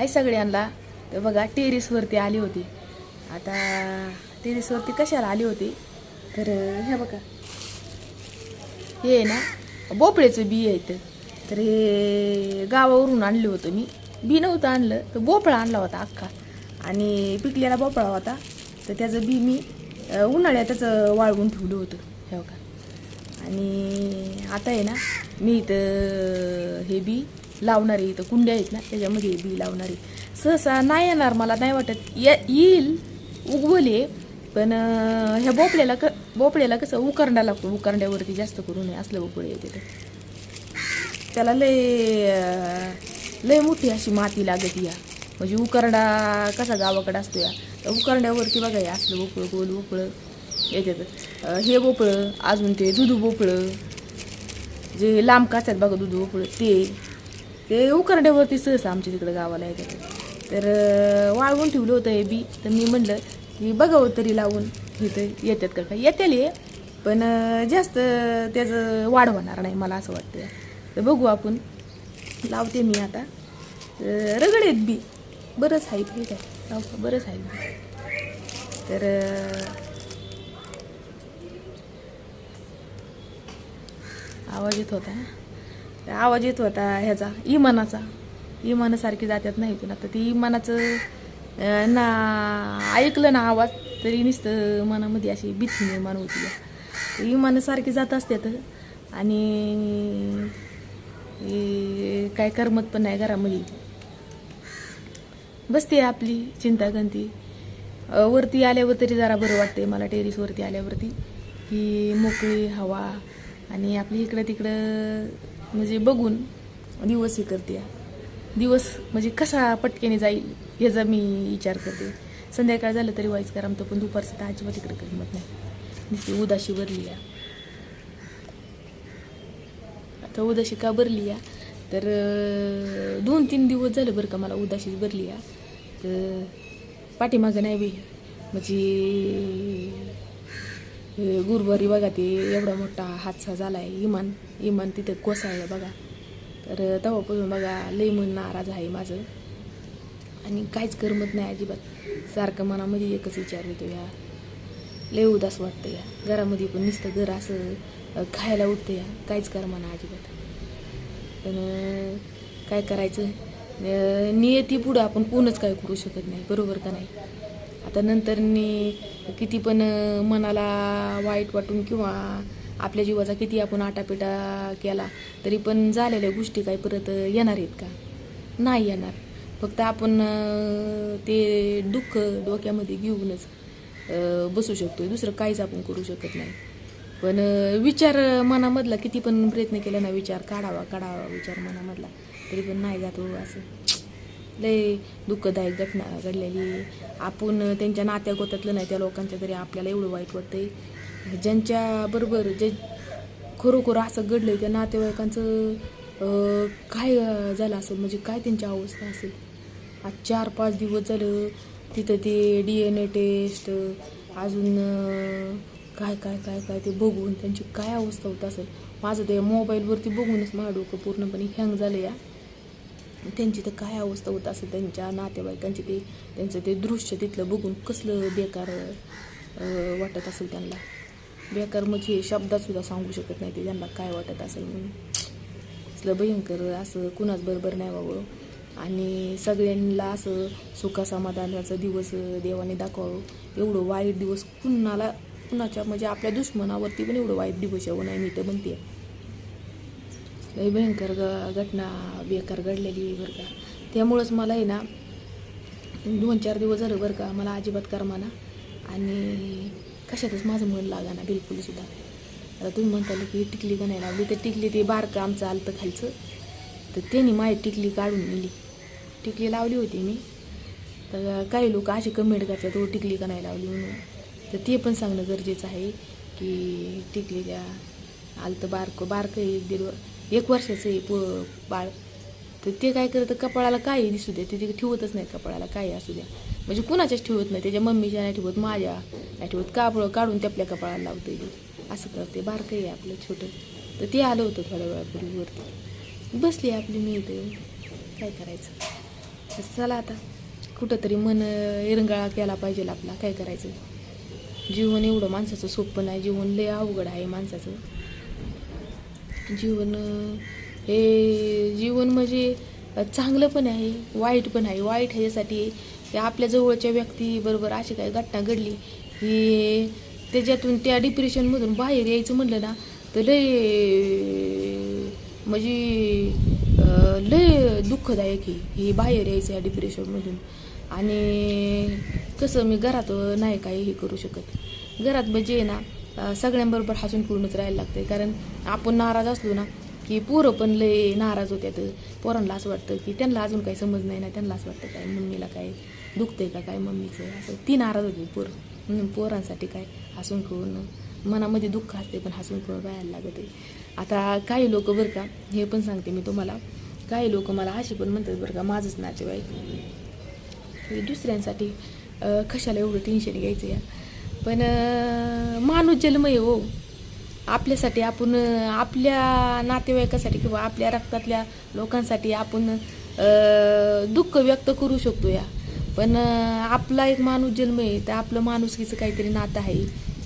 हाय सगळ्यांना. तर बघा टेरिसवरती आली होती. आता टेरिसवरती कशाला आली होती? तर हे बघा. हे आहे ना भोपळ्याचं बी आहे इथं. तर हे गावावरून आणलं होतं मी. बी नव्हतं आणलं तर भोपळा आणला होता अख्खा. आणि पिकलेला भोपळा होता. तर त्याचं बी मी उन्हाळ्यातच वाळवून ठेवलं होतं. हे बघा. आणि आता आहे ना मी इथं हे बी लावणार आहे इथं कुंड्या आहेत ना त्याच्यामध्ये बी लावणार. आहे सहसा नाही येणार मला नाही वाटत. ये येईल उगवले पण ह्या बोपड्याला क बोपड्याला कसं उकरंडा लागतो उकरंड्यावरती जास्त करून नये असलं बोपडे येते तर त्याला लय लय मोठी अशी माती लागत या. म्हणजे उकरडा कसा गावाकडे असतो या. तर उकरंड्यावरती बघा या असलं बोपळं गोल बोपळं येतात हे बोपळं अजून ते दुधू बोपळं जे लांब काचतात बघा दुधू बोपळं ते. ते उकरड्यावरती सहसा आमच्या तिकडं गावाला येतात. तर वाळवून ठेवलं होतं हे बी. तर मी म्हणलं की बघावं तरी लावून. इथं येतात का? काय येतील पण जास्त त्याचं वाढ होणार नाही मला असं वाटतं तर बघू आपण. लावते मी आता. रगड आहेत बी. बरंच आहे हे काय लावू बरंच आहे. बी. तर आवाज येत होता. आवाज येत होता ह्याचा इमानाचा. इमानासारखी जात्यात नाही तुला आता ती इमानाचं ना ऐकलं ना आवाज तरी नुसतं मनामध्ये अशी भीती निर्माण होती. इमानासारखी जात असतात आणि काय करमत पण नाही घरामध्ये. बसते आपली चिंतागंती वरती आल्यावर तरी जरा बरं वाटते मला टेरिसवरती आल्यावरती. की मोकळी हवा. आणि आपली इकडं तिकडं म्हणजे बघून दिवस हे करते. दिवस म्हणजे कसा पटकेने जाईल याचा मी विचार करते. संध्याकाळ झालं तरी वाईच करमतं पण दुपारचं तर अजिबात इकडे करमत नाही. दिसते उदाशी भरली या आता उदाशी का भरली या तर दोन तीन दिवस झालं बरं का मला उदाशीच भरली या तर पाठीमागं नाही बी म्हणजे हे गुरुवारी बघा ते एवढा मोठा हादसा झाला आहे इमान इमान तिथं कोसळलं बघा. तर तेव्हापासून बघा लई मन नाराज आहे माझं. आणि काहीच करमत नाही अजिबात. सारखं मनामध्ये एकच विचार येतो या. लय उदास वाटतं या. घरामध्ये पण नुसतं घर असं खायला उठतं या. काहीच कर म्हणा अजिबात. पण काय करायचं? नियती पुढं आपण कोणच काय करू शकत नाही. बरोबर का नाही? आता नंतरनी किती पण मनाला वाईट वाटून किंवा आपल्या जीवाचा किती आपण आटापिटा केला तरी पण झालेल्या गोष्टी काय परत येणार आहेत का? नाही येणार. फक्त आपण ते दुःख डोक्यामध्ये घेऊनच बसू शकतो दुसरं काहीच आपण करू शकत नाही. पण विचार मनामधला किती पण प्रयत्न केला ना विचार काढावा काढावा विचार मनामधला. तरी पण नाही जातो हो असं. लय दुःखदायक घटना घडलेली. आपण त्यांच्या नात्या गोत्यातलं नाही त्या लोकांच्या तरी आपल्याला एवढं वाईट वाटतंय. ज्यांच्या बरोबर जे खरोखर असं घडलंय त्या नातेवाईकांचं काय झालं असेल? म्हणजे काय त्यांची अवस्था असेल? आज चार पाच दिवस झालं तिथं ते डी एन ए टेस्ट अजून काय काय काय काय ते बघून त्यांची काय अवस्था होत असेल? माझं ते मोबाईलवरती बघूनच माझं डोकं पूर्णपणे हँग झालं या त्यांची तर काय अवस्था होत असेल त्यांच्या नातेवाईकांची ते त्यांचं ते दृश्य तिथलं बघून कसलं बेकार वाटत असेल त्यांना. बेकार म्हणजे हे शब्दातसुद्धा सांगू शकत नाही ते त्यांना काय वाटत असेल म्हणून. असलं भयंकर असं कुणाच बरोबर नाही व्हावं. आणि सगळ्यांना असं सुखासमाधानाचा दिवस देवाने दाखवावं. एवढं वाईट दिवस कुणाला कुणाच्या म्हणजे आपल्या दुश्मनावरती पण एवढं वाईट दिवस येऊ नाही मी तर म्हणते लई भयंकर ग घटना बेकार घडलेली बरं का. त्यामुळंच मला आहे ना दोन चार दिवस झालं बरं का मला अजिबात करमाना. आणि कशातच माझं मन लागाना ना बिलकुलसुद्धा आता तुम्ही म्हणताल की टिकली का नाही लावली तर टिकली ते बारकं आमचं आलतं खालचं. तर त्यांनी माझी टिकली काढून नेली. टिकली लावली होती मी. तर काही लोक असे कमेंट करतात तो टिकली का नाही लावली म्हणून. तर ते पण सांगणं गरजेचं आहे की टिकली द्या. आलतं बारकं बारकं एक दीड एक वर्षाचं आहे पो बाळ. तर ते काय करतं कपाळाला काय दिसू द्या ते ठेवतच नाही कपाळाला काय असू द्या म्हणजे कुणाच्याच ठेवत नाही. त्याच्या मम्मीच्या नाही ठेवत माझ्या नाही ठेवत. कापड काढून ते आपल्या कपाळाला लावते असं करते बारकं आहे आपलं छोटं. तर ते आलं होतं थोड्या वेळापूर्वी वरती. बसली आपली मी इथे. काय करायचं? चला आता. कुठंतरी मन इरंगाळा केला पाहिजे आपला. काय करायचं? जीवन एवढं माणसाचं सोपं नाही. जीवन लय अवघड आहे माणसाचं. जीवन हे जीवन म्हणजे चांगलं पण आहे वाईट पण आहे. वाईट ह्याच्यासाठी की आपल्या जवळच्या व्यक्तीबरोबर अशी काही घटना घडली की त्याच्यातून त्या डिप्रेशनमधून बाहेर यायचं म्हणलं ना तर लय म्हणजे लय दुःखदायक आहे हे बाहेर यायचं या डिप्रेशनमधून आणि कसं मी घरात नाही काही हे करू शकत. घरात म्हणजे आहे ना सगळ्यांबरोबर हसून पूर्णच राहायला लागते कारण आपण नाराज असलो ना की पोरं पण लय नाराज होत्यात. पोरांना असं वाटतं की त्यांना अजून काही समज नाही ना त्यांना असं वाटतं काय मम्मीला काय दुखतंय का काय मम्मीचं? असं ती नाराज होती पोरं. म्हणून पोरांसाठी काय हसून खेळून मनामध्ये दुःख असते पण हसून खेळून राहायला लागत आहे आता काही लोक बरं का हे पण सांगते मी तुम्हाला. काही लोक मला अशी पण म्हणतात बरं का माझंच नातेवाईक. दुसऱ्यांसाठी कशाला एवढं टेन्शन घ्यायचं या? पण माणूस जन्म आहे हो. आपल्यासाठी आपण आपल्या नातेवाईकासाठी किंवा आपल्या रक्तातल्या लोकांसाठी आपण दुःख व्यक्त करू शकतो या. पण आपला एक माणूस जन्म आहे तर आपलं माणुसकीचं काहीतरी नातं आहे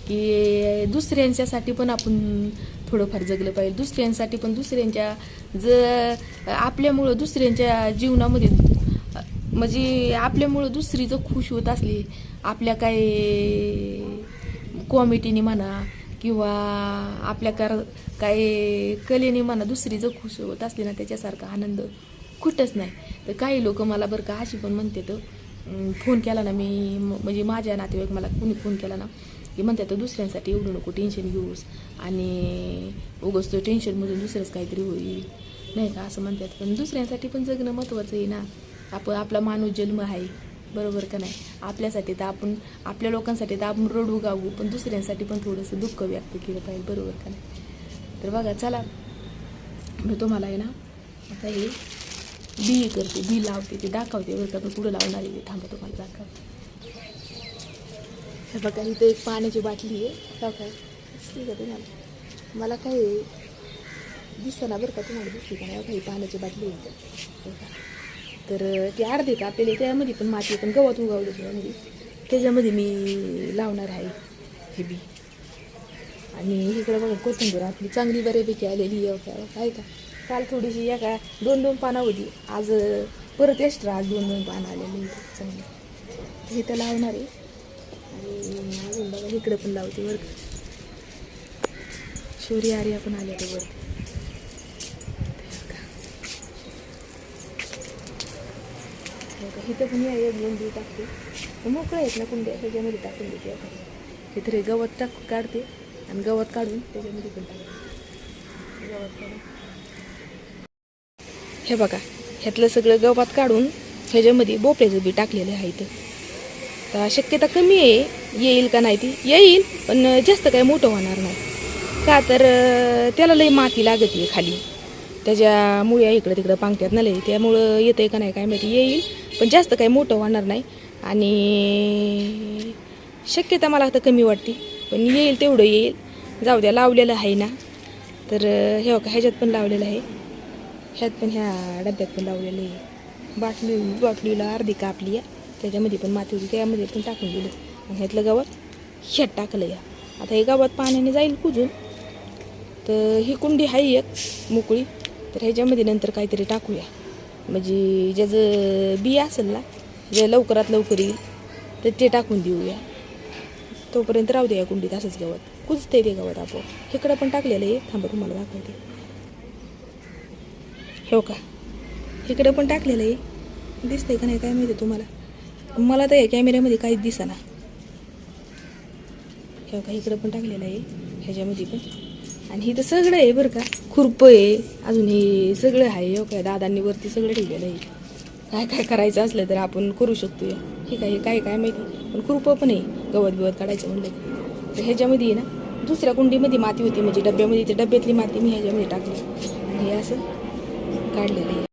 की दुसऱ्यांच्यासाठी पण आपण थोडंफार जगलं पाहिजे. दुसऱ्यांसाठी पण दुसऱ्यांच्या ज आपल्यामुळं दुसऱ्यांच्या जीवनामध्ये म्हणजे आपल्यामुळं दुसरी जर खुश होत असली आपल्या काही कॉमेडीने म्हणा किंवा आपल्या कार काही कलेने म्हणा दुसरी जर खुश होत असली ना त्याच्यासारखा आनंद कुठंच नाही. तर काही लोक मला बरं का अशी पण म्हणते तर फोन केला ना मी म- म्हणजे माझ्या नातेवाईक मला कुणी फोन केला ना की म्हणतात तर दुसऱ्यांसाठी एवढं नको टेन्शन घेऊस आणि उगस तो टेन्शनमधून दुसरंच काहीतरी होईल. नाही का असं म्हणतात. पण दुसऱ्यांसाठी पण जगणं महत्त्वाचं आहे ना. आपण आपला माणूस जन्म आहे. बरोबर का नाही? आपल्यासाठी तर आपण आपल्या लोकांसाठी तर आपण रडू गावू पण दुसऱ्यांसाठी पण थोडंसं दुःख व्यक्त केलं पाहिजे. बरोबर का नाही? तर बघा चला. मी तुम्हाला आहे ना आता हे बी करते बी लावते ते दाखवते. बरं का पण पुढं लावणार आहे थांबा तुम्हाला दाखवते. हे बघा इथं एक पाण्याची बाटली आहे. हो काय दिसली का तुम्हाला? मला काय दिसतं ना बरं का तुम्हाला दिसते का नाही? काही पाण्याची बाटली आहे इथं. तर ती अर्धे कापलेली त्यामध्ये पण माती पण गवत उगवलं त्यामध्ये त्याच्यामध्ये मी लावणार आहे हे बी. आणि इकडं बघा कोथिंबीर आपली चांगली बऱ्यापैकी आलेली आहे काय का? काल थोडीशी एका दोन दोन पानं होती आज परत एक्स्ट्रा आज दोन दोन पानं आलेली चांगली. हे तर लावणार आहे. आणि अजून बघा इकडं पण लावते वर शौर्य आर्या पण आल्या ते वरती बघा, इथं पण या एक दोन बी टाकते. मोकळं आहेत ना कुंड्या त्याच्यामध्ये टाकून देते आपण. हे तरी गवत टाक काढते आणि गवत काढून त्याच्यामध्ये पण टाकते. गवत काढून. हे बघा ह्यातलं सगळं गवत काढून ह्याच्यामध्ये भोपळ्याचं बी टाकलेलं आहे इथं. तर शक्यता कमी आहे. येईल का नाही ती? येईल पण जास्त काय मोठं होणार नाही. का तर त्याला लई माती लागत आहे खाली. त्याच्या मुळ्या इकडं तिकडं पांगत्यात ना लई. त्यामुळं येतं का नाही काय माहिती. येईल पण जास्त काही मोठं होणार नाही. आणि शक्यता मला आता कमी वाटते. पण येईल तेवढं येईल. जाऊ द्या लावलेलं आहे ना. तर हे का ह्याच्यात पण लावलेलं आहे. ह्यात पण ह्या डब्यात पण लावलेलं आहे. बाटली बाटलीला अर्धी कापली आहे त्याच्यामध्ये पण माती होती त्यामध्ये पण टाकून दिलं. आणि ह्यातलं गावात ह्यात टाकलं या. आता हे गावात पाण्याने जाईल कुजून. तर ही कुंडी आहे एक मोकळी. तर ह्याच्यामध्ये नंतर काहीतरी टाकूया. म्हणजे ज्याचं बी असेल ना जे लवकरात लवकर येईल तर ते टाकून देऊया. तोपर्यंत राहू दे या कुंडीत असंच गवत. कुजते ते गवत आपोआप. इकडं पण टाकलेलं आहे. थांबा तुम्हाला दाखवते. हो का? इकडं पण टाकलेलं आहे. दिसतंय का नाही काय माहिती तुम्हाला? मला तर या कॅमेऱ्यामध्ये काहीच दिसाना. हो का? इकडं पण टाकलेलं आहे. ह्याच्यामध्ये पण. आणि इथं सगळं आहे बरं का? खुरपं आहे. अजून हे सगळं आहे हो काय? दादांनी वरती सगळं ठेवलेलं आहे. काय काय करायचं असलं तर आपण करू शकतो या हे काय काय काय माहिती? पण खुरपं पण आहे. गवत बिवत काढायचं म्हणलं तर ह्याच्यामध्ये आहे ना दुसऱ्या कुंडीमध्ये माती होती. म्हणजे डब्यामध्ये त्या डब्यातली माती मी ह्याच्यामध्ये टाकली. आणि हे असं काढलेलं आहे.